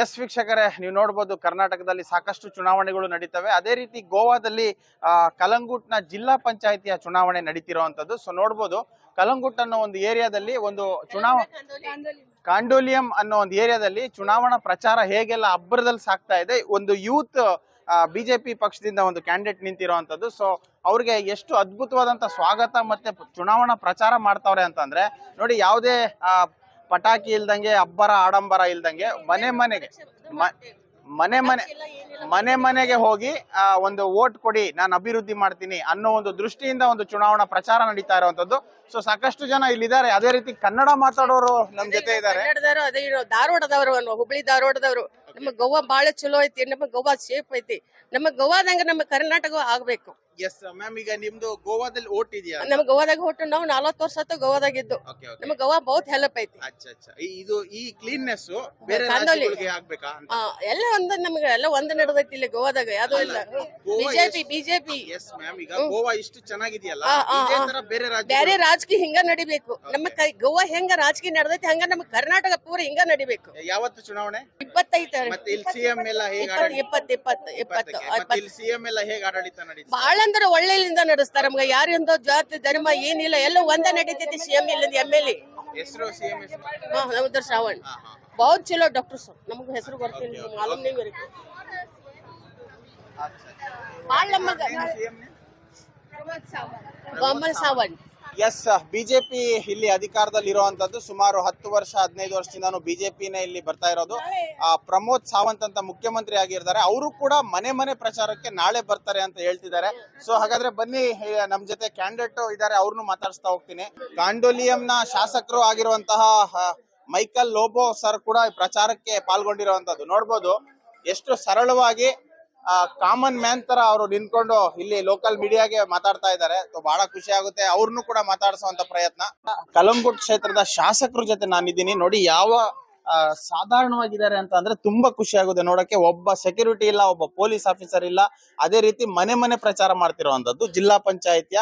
S ವೀಕ್ಷಕರೇ, ನೀವು ನೋಡ್ಬೋದು ಕರ್ನಾಟಕದಲ್ಲಿ ಸಾಕಷ್ಟು ಚುನಾವಣೆಗಳು ನಡೀತವೆ. ಅದೇ ರೀತಿ ಗೋವಾದಲ್ಲಿ ಕಲಂಗುಟ್ನ ಜಿಲ್ಲಾ ಪಂಚಾಯತಿಯ ಚುನಾವಣೆ ನಡೀತಿರುವಂಥದ್ದು. ಸೊ ನೋಡ್ಬೋದು ಕಲಂಗುಟ್ ಅನ್ನೋ ಒಂದು ಏರಿಯಾದಲ್ಲಿ ಒಂದು ಚುನಾವ ಕಾಂಡೋಲಿಯಂ ಅನ್ನೋ ಒಂದು ಏರಿಯಾದಲ್ಲಿ ಚುನಾವಣಾ ಪ್ರಚಾರ ಹೇಗೆಲ್ಲ ಅಬ್ಬರದಲ್ಲಿ ಸಾಕ್ತಾ ಇದೆ. ಒಂದು ಯೂತ್ ಬಿಜೆಪಿ ಪಕ್ಷದಿಂದ ಒಂದು ಕ್ಯಾಂಡಿಡೇಟ್ ನಿಂತಿರುವಂಥದ್ದು. ಸೊ ಅವ್ರಿಗೆ ಎಷ್ಟು ಅದ್ಭುತವಾದಂಥ ಸ್ವಾಗತ ಮತ್ತೆ ಚುನಾವಣಾ ಪ್ರಚಾರ ಮಾಡ್ತಾವ್ರೆ ಅಂತಂದ್ರೆ, ನೋಡಿ ಯಾವುದೇ ಪಟಾಕಿ ಇಲ್ದಂಗೆ ಅಬ್ಬರ ಆಡಂಬರ ಇಲ್ದಂಗೆ ಮನೆ ಮನೆಗೆ ಮನೆ ಮನೆ ಮನೆ ಮನೆಗೆ ಹೋಗಿ ಆ, ಒಂದು ವೋಟ್ ಕೊಡಿ ನಾನು ಅಭಿವೃದ್ಧಿ ಮಾಡ್ತೀನಿ ಅನ್ನೋ ಒಂದು ದೃಷ್ಟಿಯಿಂದ ಒಂದು ಚುನಾವಣಾ ಪ್ರಚಾರ ನಡೀತಾ ಇರುವಂತದ್ದು ಸೊ ಸಾಕಷ್ಟು ಜನ ಇಲ್ಲಿದ್ದಾರೆ. ಅದೇ ರೀತಿ ಕನ್ನಡ ಮಾತಾಡೋರು ನಮ್ ಜೊತೆ ಇದ್ದಾರೆ. ಅದೇ ಧಾರವಾಡದವರು ಅಲ್ವಾ ಹುಬ್ಳಿ ಧಾರವಾಡದವರು. ನಮ್ಮ ಗೋವಾ ಬಹಳ ಚಲೋ ಐತಿ ನಮ್ಮ ಗೋವಾ ಸೇಫ್ ಐತಿ. ನಮ್ಮ ಗೋವಾದಂಗ ನಮ್ಮ ಕರ್ನಾಟಕ ಆಗ್ಬೇಕು. ಎಸ್ ಮ್ಯಾಮ್ ಈಗ ನಿಮ್ದು ಗೋವಾದಲ್ಲಿ ಓಟ್ ಇದೆಯಾ? ನಮ್ಮ ಗೋವಾದಾಗ ಹೊಟ್ಟು ನಾವು ನಲ್ವತ್ತು ವರ್ಷ ಆತು ಗೋವಾದಾಗ ಇದ್ದು ಓಕೆ ಓಕೆ ನಮ್ಮ ಗೋವಾ ಬಹುತ್ ಹೆಲ್ಪ್ ಐತಿ. ಅಚ್ಚ ಅಚ್ಚಾ. ಈ- ಇದು ಈ ಕ್ಲೀನ್ನೆಸ್ ಬೇರೆ ಕಾಂದೋಲಿ. ರಾಜ್ಯಗಳಿಗೆ ಆಗ್ಬೇಕಾ ಅಂತ? ಆ, ಎಲ್ಲ ಒಂದ್ ನಮ್ಗೆ ಎಲ್ಲ ಒಂದ್ ನಡೆದೈತಿ ಇಲ್ಲಿ ಗೋವಾದಾಗ. ಯಾವ್ದು ಇಲ್ಲ. Goa BJP BJP yes ma'am ಈಗ ಗೋವಾ ಇಷ್ಟು ಚೆನ್ನಾಗಿದೆಯಲ್ಲ? ಆ, ಆ, ಇದೇ ತರ ಬೇರೆ ರಾಜ್ಯ ಬೇರೆ ರಾಜಕೀಯ ಹಿಂಗ ನಡಿಬೇಕು. ನಮ್ಮ ಕೈ ಗೋವಾ ಹೆಂಗ ರಾಜಕೀಯ ನಡೆದೈತಿ ಹಂಗ ನಮ್ಮ ಕರ್ನಾಟಕ ಪೂರ ಹಿಂಗ ನಡಿಬೇಕು. ಯಾವತ್ತು ಚುನಾವಣೆ? ಇಪ್ಪತ್ತೈದು ಮತ್ತೆ ಇಲ್ಲಿ ಸಿಎಂ ಎಲ್ಲ ಹೇಗೆ ಇಪ್ಪತ್ತು ಇಪ್ಪತ್ತು ಇಪ್ಪತ್ತು ಇಪ್ಪತ್ತು ಮತ್ತೆ ಇಲ್ಲಿ ಸಿಎಂ ಎಲ್ಲ ಹೇಗೆ ಆಡಳಿತ ನಡೀತದೆ? ಬಹಳ ಎಲ್ಲಂದ್ರೆ ಒಳ್ಳೆಯಿಂದ ನಡೆಸ್ತಾರೆ. ನಮ್ಗೆ ಯಾರಿಂದೋ ಜಾತಿ ಧರ್ಮ ಏನಿಲ್ಲ ಎಲ್ಲ ಒಂದೇ ನಡೀತೈತಿ ಸಿಎಂ ಇಲ್ಲದ ಎಂ ಎಲ್ ಎ. ಹೆಸರು ಸಿಎಂ ಹಾ ನಮ್ದು ಶ್ರಾವಣ್. ಬಹುತ್ ಚಲೋ ಡಾಕ್ಟರ್ ಸರ್. ನಮ್ಗ್ ಹೆಸರು ಬರ್ತಿಲ್ಲ ಮಾಲೂಮ್ ನೀವು ಇರಕ್ಕೆ ಭಾಳ ನಮಗ ಮೊಹಮ್ಮದ್ ಸಾವಣ್ ಎಸ್ ಬಿಜೆಪಿ ಇಲ್ಲಿ ಅಧಿಕಾರದಲ್ಲಿ ಇರುವಂತದ್ದು ಸುಮಾರು ಹತ್ತು ವರ್ಷ ಹದಿನೈದು ವರ್ಷದಿಂದಾನು ಬಿಜೆಪಿನೇ ಇಲ್ಲಿ ಬರ್ತಾ ಇರೋದು. ಆ, ಪ್ರಮೋದ್ ಸಾವಂತ್ ಅಂತ ಮುಖ್ಯಮಂತ್ರಿ ಆಗಿರ್ತಾರೆ. ಅವರು ಕೂಡ ಮನೆ ಮನೆ ಪ್ರಚಾರಕ್ಕೆ ನಾಳೆ ಬರ್ತಾರೆ ಅಂತ ಹೇಳ್ತಿದ್ದಾರೆ. ಸೊ ಹಾಗಾದ್ರೆ ಬನ್ನಿ ನಮ್ಮ ನಮ್ ಜೊತೆ ಕ್ಯಾಂಡಿಡೇಟ್ ಇದ್ದಾರೆ. ಅವ್ರನ್ನು ಮಾತಾಡಿಸ್ತಾ ಹೋಗ್ತೀನಿ. ಗಾಂಡೋಲಿಯಂನ ಶಾಸಕರು ಆಗಿರುವಂತಹ ಮೈಕಲ್ ಲೋಬೋ ಸರ್ ಕೂಡ ಪ್ರಚಾರಕ್ಕೆ ಪಾಲ್ಗೊಂಡಿರುವಂತದ್ದು. ನೋಡ್ಬೋದು ಎಷ್ಟು ಸರಳವಾಗಿ ಕಾಮನ್ ಮ್ಯಾನ್ ತರ ಅವರು ನಿಂತ್ಕೊಂಡು ಇಲ್ಲಿ ಲೋಕಲ್ ಮೀಡಿಯಾಗೆ ಮಾತಾಡ್ತಾ ಇದ್ದಾರೆ. ಬಹಳ ಖುಷಿ ಆಗುತ್ತೆ. ಅವ್ರನ್ನು ಕೂಡ ಮಾತಾಡಿಸುವಂತ ಪ್ರಯತ್ನ. ಕಲಂಗುಟ್ ಕ್ಷೇತ್ರದ ಶಾಸಕರ ಜೊತೆ ನಾನಿದ್ದೀನಿ. ನೋಡಿ, ಯಾವ ಸಾಧಾರಣವಾಗಿದ್ದಾರೆ ಅಂತ ಅಂದ್ರೆ ತುಂಬಾ ಖುಷಿ ಆಗುತ್ತೆ. ನೋಡಕ್ಕೆ ಒಬ್ಬ ಸೆಕ್ಯೂರಿಟಿ ಇಲ್ಲ, ಒಬ್ಬ ಪೊಲೀಸ್ ಆಫೀಸರ್ ಇಲ್ಲ. ಅದೇ ರೀತಿ ಮನೆ ಮನೆ ಪ್ರಚಾರ ಮಾಡ್ತಿರುವಂತದ್ದು ಜಿಲ್ಲಾ ಪಂಚಾಯತಿಯ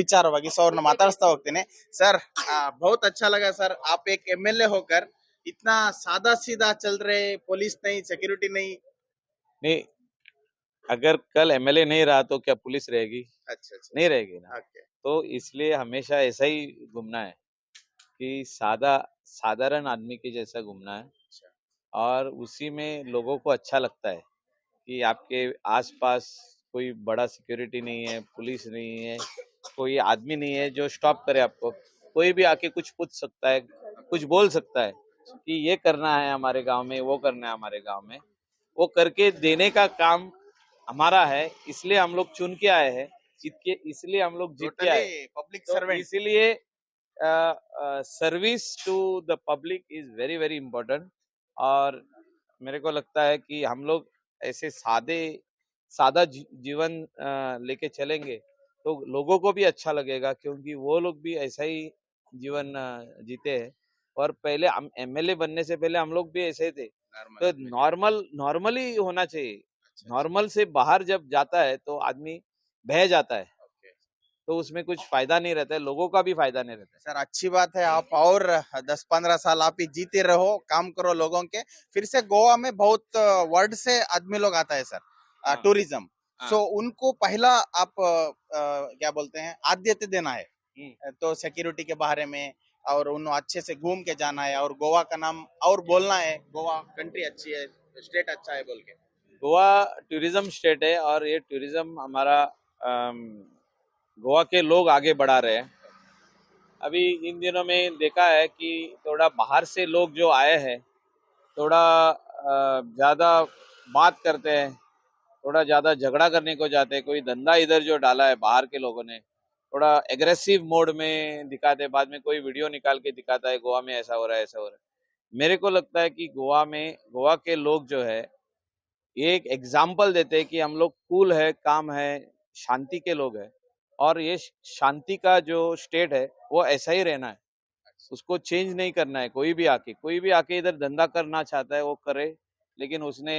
ವಿಚಾರವಾಗಿ. ಸೊ ಅವ್ರನ್ನ ಮಾತಾಡಿಸ್ತಾ ಹೋಗ್ತೀನಿ. ಸರ್ ಬಹುತ್ ಅಚ್ಚಾ ಲಗ ಸರ್ ಆಪ್ ಏಕ್ ಎಂ ಎಲ್ ಎ ಹೋಕರ್. ಇತ್ನಾ ಸಾದಾ ಸೀದಾ ಚಲ್ರೆ ಪೊಲೀಸ್ ನೈ ಸೆಕ್ಯೂರಿಟಿ ನೈ अगर कल एमएलए नहीं रहा तो क्या पुलिस रहेगी? अच्छा अच्छा। नहीं रहेगी ना। तो इसलिए हमेशा ऐसा ही घूमना है कि सादा साधारण आदमी के जैसा घूमना है। और उसी में लोगों को अच्छा लगता है कि आपके आसपास कोई बड़ा सिक्योरिटी नहीं है पुलिस नहीं है कोई आदमी नहीं है जो स्टॉप करे आपको। कोई भी आके कुछ पूछ सकता है कुछ बोल सकता है कि ये करना है हमारे गाँव में वो करना है हमारे गाँव में। वो करके देने का काम हमारा है इसलिए हम लोग चुन के आए हैं जीत के इसलिए हम लोग जीत के आए पब्लिक तो सर्वेंट इसीलिए service to the public is very very important और मेरे को लगता है कि हम लोग ऐसे सादे सादा जी- जीवन लेके चलेंगे तो लोगों को भी अच्छा लगेगा क्योंकि वो लोग भी ऐसा ही जीवन जीते हैं। और पहले हम एमएलए बनने से पहले हम लोग भी ऐसे थे। तो नॉर्मल नॉर्मली होना चाहिए। नॉर्मल से बाहर जब जाता है तो आदमी बह जाता है। तो उसमें कुछ फ़ायदा नहीं रहता है लोगों का भी फ़ायदा नहीं रहता है। सर अच्छी बात है आप और दस पंद्रह साल आप ही जीते रहो काम करो लोगों के। फिर से गोवा में बहुत वर्ड से आदमी लोग आता है सर हाँ। टूरिज़्म। हाँ। सो उनको पहला आप अ, क्या बोलते हैं आद्यता देना है। तो सिक्योरिटी के बारे में और उन्हें अच्छे से घूम के जाना है और गोवा का नाम और बोलना है। गोवा कंट्री अच्छी है स्टेट अच्छा है बोल के। गोवा टूरिज़्म स्टेट है और ये टूरिज़्म हमारा गोवा के लोग आगे बढ़ा रहे हैं। अभी इन दिनों में देखा है कि थोड़ा बाहर से लोग जो आए हैं, थोड़ा ज़्यादा बात करते हैं, थोड़ा ज़्यादा झगड़ा करने को जाते हैं, कोई धंधा इधर जो डाला है बाहर के लोगों ने, थोड़ा एग्रेसिव मोड में दिखाते हैं, बाद में कोई वीडियो निकाल के दिखाता है, गोवा में ऐसा हो रहा है, ऐसा हो रहा है। मेरे को लगता है कि गोवा में, गोवा के लोग जो है ये एक एग्ज़ाम्पल देते हैं कि हम लोग कूल है काम है शांति के लोग है। और ये शांति का जो स्टेट है वो ऐसा ही रहना है। अच्छा। उसको चेंज नहीं करना है कोई भी आके कोई भी आके इधर धंधा करना चाहता है वो करे लेकिन उसने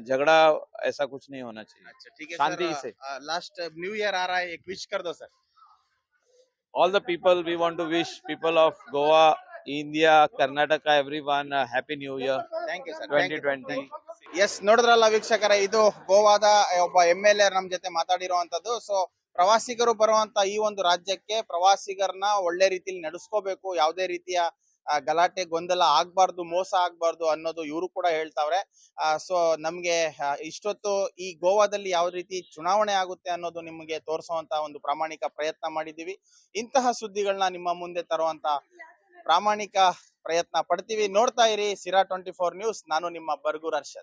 झगड़ा ऐसा कुछ नहीं होना चाहिए। अच्छा ठीक है शांति से। लास्ट न्यू ईयर आ रहा है एक विश कर दो sir. All the people we want to wish people of Goa India Karnataka everyone happy new year thank you sir 2020 yes, ನೋಡಿದ್ರಲ್ಲ ವೀಕ್ಷಕರ, ಇದು ಗೋವಾದ ಒಬ್ಬ ಎಂ ಎಲ್ ನಮ್ ಜೊತೆ ಮಾತಾಡಿರುವಂತದ್ದು. ಸೊ ಪ್ರವಾಸಿಗರು ಬರುವಂತ ಈ ಒಂದು ರಾಜ್ಯಕ್ಕೆ ಪ್ರವಾಸಿಗರನ್ನ ಒಳ್ಳೆ ರೀತಿಯಲ್ಲಿ ನಡೆಸ್ಕೋಬೇಕು, ಯಾವುದೇ ರೀತಿಯ ಗಲಾಟೆ, ಗೊಂದಲ ಆಗ್ಬಾರ್ದು, ಮೋಸ ಆಗ್ಬಾರ್ದು ಅನ್ನೋದು ಇವರು ಕೂಡ ಹೇಳ್ತಾವ್ರೆ. ಸೊ ನಮ್ಗೆ ಇಷ್ಟೊತ್ತು ಈ ಗೋವಾದಲ್ಲಿ ಯಾವ ರೀತಿ ಚುನಾವಣೆ ಆಗುತ್ತೆ ಅನ್ನೋದು ನಿಮಗೆ ತೋರಿಸುವಂತ ಒಂದು ಪ್ರಾಮಾಣಿಕ ಪ್ರಯತ್ನ ಮಾಡಿದೀವಿ ಇಂತಹ ಸುದ್ದಿಗಳನ್ನ ನಿಮ್ಮ ಮುಂದೆ ತರುವಂತ ಪ್ರಾಮಾಣಿಕ ಪ್ರಯತ್ನ ಪಡ್ತೀವಿ. ನೋಡ್ತಾ ಇರಿ ಸಿರಾ ಟ್ವೆಂಟಿ ಫೋರ್ ನ್ಯೂಸ್. ನಾನು ನಿಮ್ಮ ಬರ್ಗೂರ್ ಅರ್ಷದ್